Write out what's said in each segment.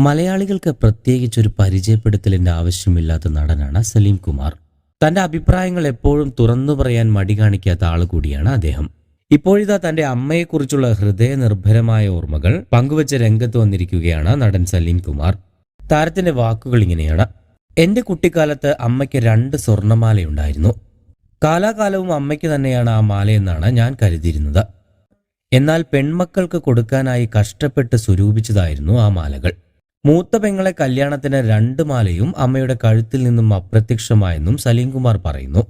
മലയാളികൾക്ക് പ്രത്യേകിച്ചൊരു പരിചയപ്പെടുത്തലിന്റെ ആവശ്യമില്ലാത്ത നടനാണ് സലീം കുമാർ. തന്റെ അഭിപ്രായങ്ങൾ എപ്പോഴും തുറന്നു പറയാൻ മടി കാണിക്കാത്ത ആൾ കൂടിയാണ് അദ്ദേഹം. ഇപ്പോഴിതാ തന്റെ അമ്മയെക്കുറിച്ചുള്ള ഹൃദയ നിർഭരമായ ഓർമ്മകൾ പങ്കുവച്ച രംഗത്ത് വന്നിരിക്കുകയാണ് നടൻ സലീം കുമാർ. താരത്തിന്റെ വാക്കുകൾ ഇങ്ങനെയാണ്. എന്റെ കുട്ടിക്കാലത്ത് അമ്മയ്ക്ക് രണ്ട് സ്വർണമാലയുണ്ടായിരുന്നു. കാലാകാലവും അമ്മയ്ക്ക് തന്നെയാണ് ആ മാലയെന്നാണ് ഞാൻ കരുതിയിരുന്നത്. എന്നാൽ പെൺമക്കൾക്ക് കൊടുക്കാനായി കഷ്ടപ്പെട്ട് സ്വരൂപിച്ചതായിരുന്നു ആ മാലകൾ. മൂത്ത പെങ്ങളെ കല്യാണത്തിന് രണ്ട് മാലയും അമ്മയുടെ കഴുത്തിൽ നിന്നും അപ്രത്യക്ഷമായെന്നും സലീംകുമാർ പറയുന്നു.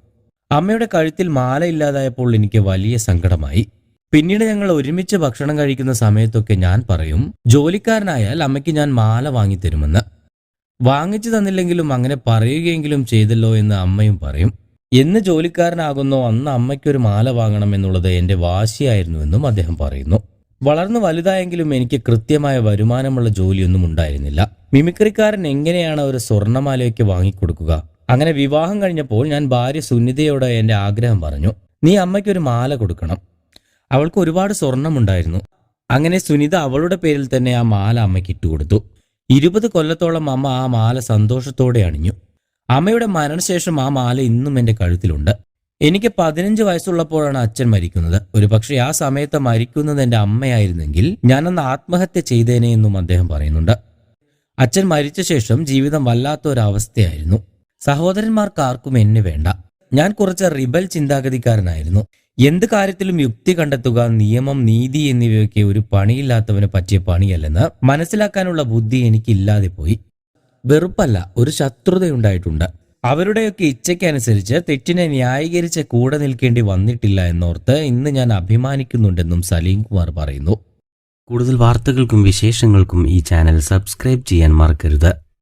അമ്മയുടെ കഴുത്തിൽ മാല ഇല്ലാതായപ്പോൾ എനിക്ക് വലിയ സങ്കടമായി. പിന്നീട് ഞങ്ങൾ ഒരുമിച്ച് ഭക്ഷണം കഴിക്കുന്ന സമയത്തൊക്കെ ഞാൻ പറയും ജോലിക്കാരനായാൽ അമ്മയ്ക്ക് ഞാൻ മാല വാങ്ങിത്തരുമെന്ന്. വാങ്ങിച്ചു തന്നില്ലെങ്കിലും അങ്ങനെ പറയുകയെങ്കിലും ചെയ്തല്ലോ എന്ന് അമ്മയും പറയും. എന്ന് ജോലിക്കാരനാകുന്നോ അന്ന് അമ്മയ്ക്കൊരു മാല വാങ്ങണം എന്നുള്ളത് എന്റെ വാശിയായിരുന്നുവെന്നും അദ്ദേഹം പറയുന്നു. വളർന്നു വലുതായെങ്കിലും എനിക്ക് കൃത്യമായ വരുമാനമുള്ള ജോലിയൊന്നും ഉണ്ടായിരുന്നില്ല. മിമിക്രിക്കാരൻ എങ്ങനെയാണ് ഒരു സ്വർണമാലയൊക്കെ വാങ്ങിക്കൊടുക്കുക? അങ്ങനെ വിവാഹം കഴിഞ്ഞപ്പോൾ ഞാൻ ഭാര്യ സുനിതയോട് എന്റെ ആഗ്രഹം പറഞ്ഞു നീ അമ്മയ്ക്ക് ഒരു മാല കൊടുക്കണം. അവൾക്ക് ഒരുപാട് സ്വർണമുണ്ടായിരുന്നു അങ്ങനെ സുനിത അവളുടെ പേരിൽ തന്നെ ആ മാല അമ്മയ്ക്ക് ഇട്ടുകൊടുത്തു ഇരുപത് കൊല്ലത്തോളം അമ്മ ആ മാല സന്തോഷത്തോടെ അണിഞ്ഞു. അമ്മയുടെ മരണശേഷം ആ മാല ഇന്നും എന്റെ കഴുത്തിലുണ്ട്. എനിക്ക് പതിനഞ്ച് വയസ്സുള്ളപ്പോഴാണ് അച്ഛൻ മരിക്കുന്നത്. ഒരുപക്ഷെ ആ സമയത്ത് മരിക്കുന്നത് എന്റെ അമ്മയായിരുന്നെങ്കിൽ ഞാനന്ന് ആത്മഹത്യ ചെയ്തേനെ എന്നും അദ്ദേഹം പറയുന്നുണ്ട്. അച്ഛൻ മരിച്ച ശേഷം ജീവിതം വല്ലാത്തൊരവസ്ഥയായിരുന്നു. സഹോദരന്മാർക്കാർക്കും എന്നെ വേണ്ട. ഞാൻ കുറച്ച് റിബൽ ചിന്താഗതിക്കാരനായിരുന്നു. എന്ത് കാര്യത്തിലും യുക്തി കണ്ടെത്തുക നിയമം നീതി എന്നിവയൊക്കെ ഒരു പണിയില്ലാത്തവന് പറ്റിയ പണിയല്ലെന്ന് മനസ്സിലാക്കാനുള്ള ബുദ്ധി എനിക്കില്ലാതെ പോയി. വെറുപ്പല്ല ഒരു ശത്രുതയുണ്ടായിട്ടുണ്ട്. അവരുടെയൊക്കെ ഇച്ഛയ്ക്കനുസരിച്ച് തെറ്റിനെ ന്യായീകരിച്ച് കൂടെ നിൽക്കേണ്ടി വന്നിട്ടില്ല എന്നോർത്ത് ഇന്ന് ഞാൻ അഭിമാനിക്കുന്നുണ്ടെന്നും സലീം കുമാർ പറയുന്നു. കൂടുതൽ വാർത്തകൾക്കും വിശേഷങ്ങൾക്കും ഈ ചാനൽ സബ്സ്ക്രൈബ് ചെയ്യാൻ മറക്കരുത്.